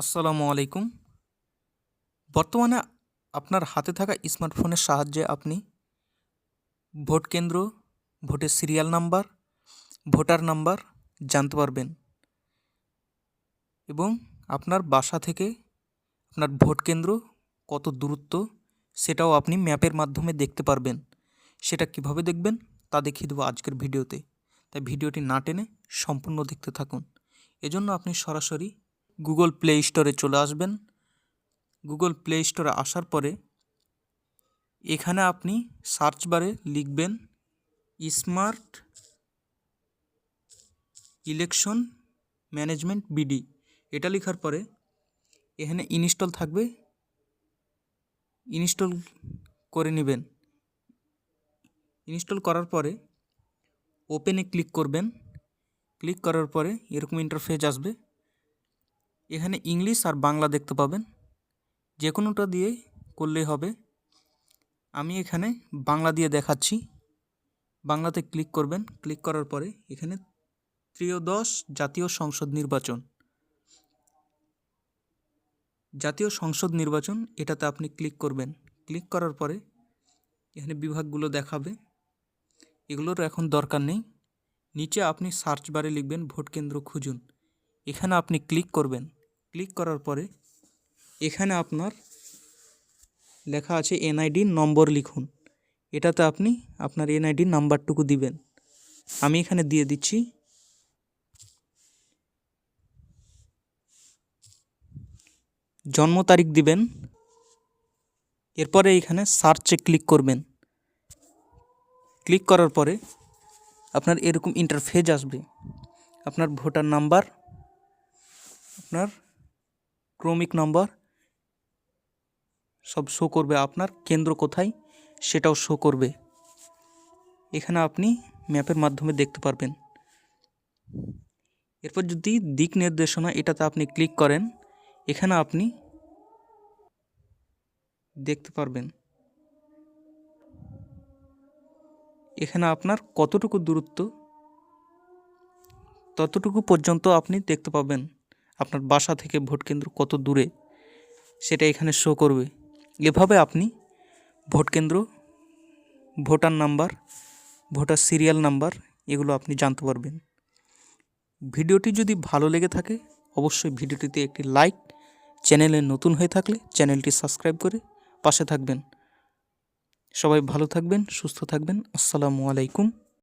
আসসালামু আলাইকুম। বর্তমানে আপনার হাতে থাকা স্মার্টফোনের সাহায্যে আপনি ভোট কেন্দ্র, ভোটের সিরিয়াল নাম্বার, ভোটার নাম্বার জানতে পারবেন এবং আপনার বাসা থেকে আপনার ভোট কেন্দ্র কত দূরত্ব সেটাও আপনি ম্যাপের মাধ্যমে দেখতে পারবেন। সেটা কীভাবে দেখবেন তা দেখিয়ে দেবো আজকের ভিডিওতে। তাই ভিডিওটি না টেনে সম্পূর্ণ দেখতে থাকুন। এজন্য আপনি সরাসরি গুগল প্লে স্টোরে চলে আসবেন। গুগল প্লে স্টোরে আসার পরে এখানে আপনি সার্চ বারে লিখবেন স্মার্ট ইলেকশন ম্যানেজমেন্ট বিডি এটা লেখার পরে এখানে ইনস্টল থাকবে। ইনস্টল করে নেবেন। ইনস্টল করার পরে ওপেনে ক্লিক করবেন। ক্লিক করার পরে এরকম ইন্টারফেস আসবে। এখানে ইংলিশ আর বাংলা দেখতে পাবেন। যে কোনোটা দিয়ে করলেই হবে। আমি এখানে বাংলা দিয়ে দেখাচ্ছি। বাংলাতে ক্লিক করবেন। ক্লিক করার পরে এখানে ত্রিয়োদশ জাতীয় সংসদ নির্বাচন। জাতীয় সংসদ নির্বাচন, এটাতে আপনি ক্লিক করবেন। ক্লিক করার পরে এখানে বিভাগগুলো দেখাবে। এগুলোর এখন দরকার নেই। নিচে আপনি সার্চ বারে লিখবেন, ভোট কেন্দ্র খুঁজুন। এখানে আপনি ক্লিক করবেন। ক্লিক করার পরে এখানে আপনার লেখা আছে এনআইডি নম্বর লিখুন। এটাতে আপনি আপনার এনআইডি নাম্বারটুকু দিবেন। আমি এখানে দিয়ে দিচ্ছি জন্ম তারিখ দিবেন। এরপরে এখানে সার্চে ক্লিক করবেন। ক্লিক করার পরে আপনার এরকম ইন্টারফেজ আসবে। আপনার ভোটার নাম্বার, আপনার ক্রমিক নম্বর। সব শো করবে আপনার, কেন্দ্র কোথায় সেটাও শো করবে। এখানে আপনি ম্যাপের মাধ্যমে দেখতে পারবেন। এরপর যদি দিক নির্দেশনা এটাতে আপনি ক্লিক করেন, এখানে আপনি দেখতে পারবেন। এখানে আপনার কতটুকু দূরত্ব, ততটুকু পর্যন্ত আপনি দেখতে পাবেন। আপনার বাসা থেকে ভোট কেন্দ্র কত দূরে সেটা এখানে শো করবে। এভাবে আপনি ভোট কেন্দ্র, voter number, voter serial number এগুলো আপনি জানতে পারবেন। ভিডিওটি যদি ভালো লেগে থাকে, অবশ্যই ভিডিওটিতে একটি লাইক চ্যানেলে নতুন হয়ে থাকলে চ্যানেলটি সাবস্ক্রাইব করে পাশে থাকবেন। সবাই ভালো থাকবেন, সুস্থ থাকবেন। আসসালামু আলাইকুম।